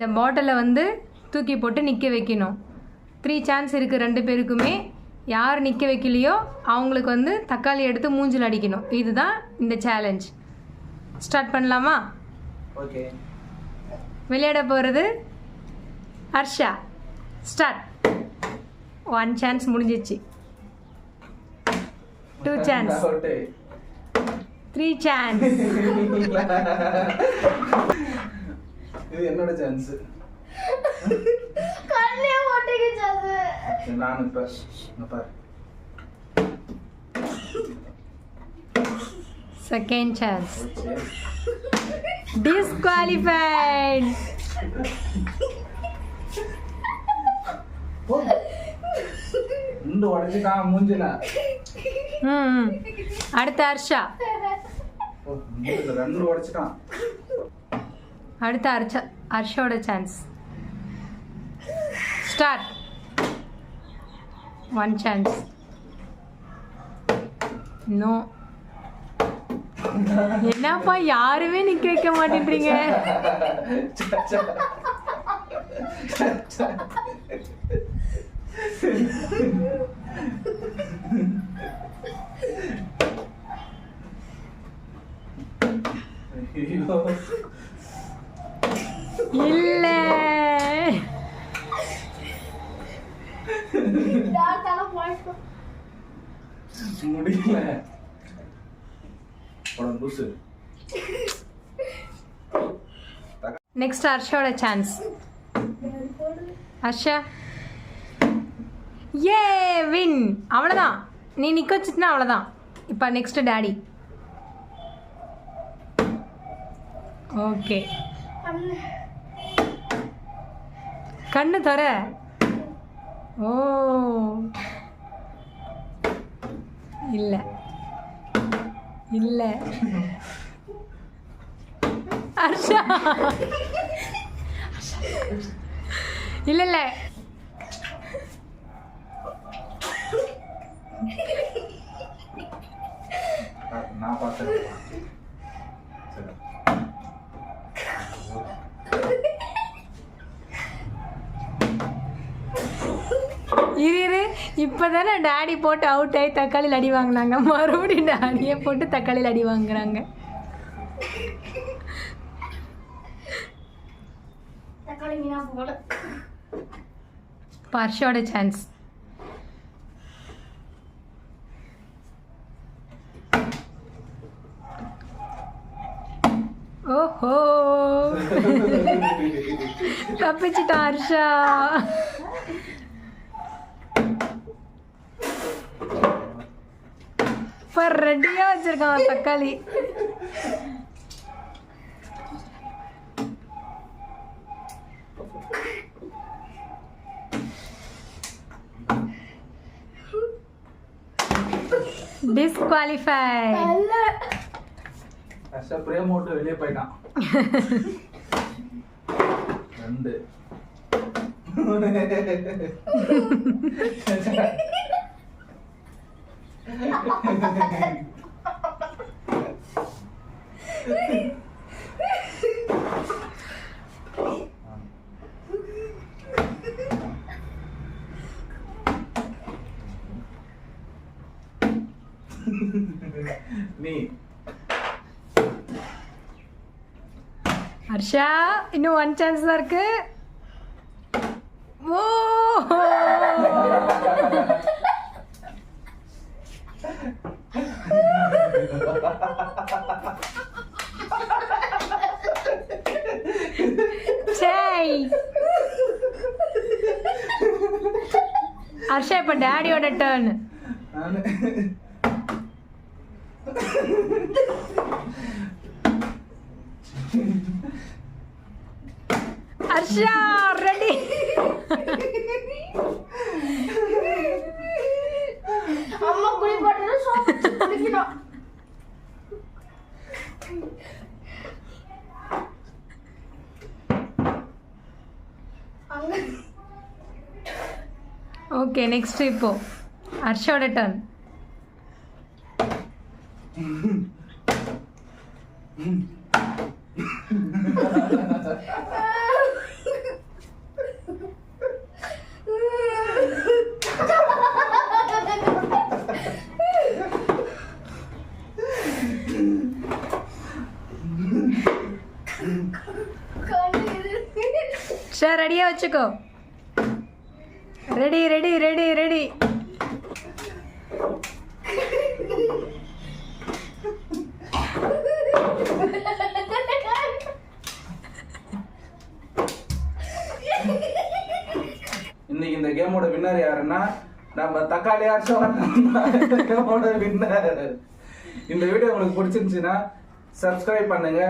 இந்த பாட்டிலை வந்து தூக்கி போட்டு நிற்க வைக்கணும். த்ரீ சான்ஸ் இருக்குது ரெண்டு பேருக்குமே. யார் நிற்க வைக்கலையோ அவங்களுக்கு வந்து தக்காளி எடுத்து மூஞ்சில் அடிக்கணும். இதுதான் இந்த சேலஞ்ச் ஸ்டார்ட் பண்ணலாமா? ஓகே விளையாட போகிறது ஹர்ஷா. ஸ்டார்ட் ஒன் சான்ஸ் முடிஞ்சிச்சு. டூ சான்ஸ் த்ரீ சான்ஸ் இது என்னோட சான்ஸ் கண்ணே மாட்டேங்குச்சு அது நான் இப்ப இங்க பாரு. செகண்ட் சான்ஸ் டிஸ்குவாலிஃபைட் ரெண்டு உடச்சிட்டான் மூஞ்சில. ம் அடுத்த ஹர்ஷா. ரெண்டு உடச்சிட்டான். அடுத்த Harsha ஹர்ஷோட chance start one chance no என்னப்பா யாருமே நிக்க வைக்க மாட்டேன்றீங்க? இல்ல. முடியல. நெக்ஸ்ட் ஹர்ஷோட சான்ஸ் ஹர்ஷா. ஏ வின் அவ்வளோதான் நீ நிற்க வச்சுட்டுனா அவ்வளோதான் இப்போ நெக்ஸ்ட் டேடி ஓகே கண்ணு தர. ஓ. இல்லை. இல்லை. அர்ஷா. இல்லை இல்லை. நான் பார்த்தேன் இரு இரு இப்போ தானே டாடி போட்டு அவுட் ஆகி தக்காளியில் அடி வாங்கினாங்க. மறுபடியும் டாடியை போட்டு தக்காளியில் அடி வாங்குறாங்க. பர்ஷோட சான்ஸ் ஓஹோ. தப்பிச்சிட்டான் ஹர்ஷா. சூப்பர் ரெடியாக வச்சிருக்கான் தக்காளி. டிஸ்குவாலிஃபை பிரேம் வெளியே போயிட்டான். ரெண்டு. ஹர்ஷா இன்னும் ஒன் சான்ஸ் தான் இருக்கு. ஹர்ஷா இப்போ டேடியோட டேர்ன் நானு ஹர்ஷா ரெடி அம்மா குளிப்பாட்டு சோப்பு குளிக்கணும் ஓகே நெக்ஸ்ட் இப்போ ஹர்ஷோட டர்ன் சார் ரெடியாக வச்சுக்கோ. ரெடி ரெடி இந்த கேமோட வின்னர் யாருன்னா நம்ம தக்காளி கேமோட வின்னர் இந்த வீடியோ உங்களுக்கு பிடிச்சிருந்துச்சுன்னா சப்ஸ்கிரைப் பண்ணுங்க.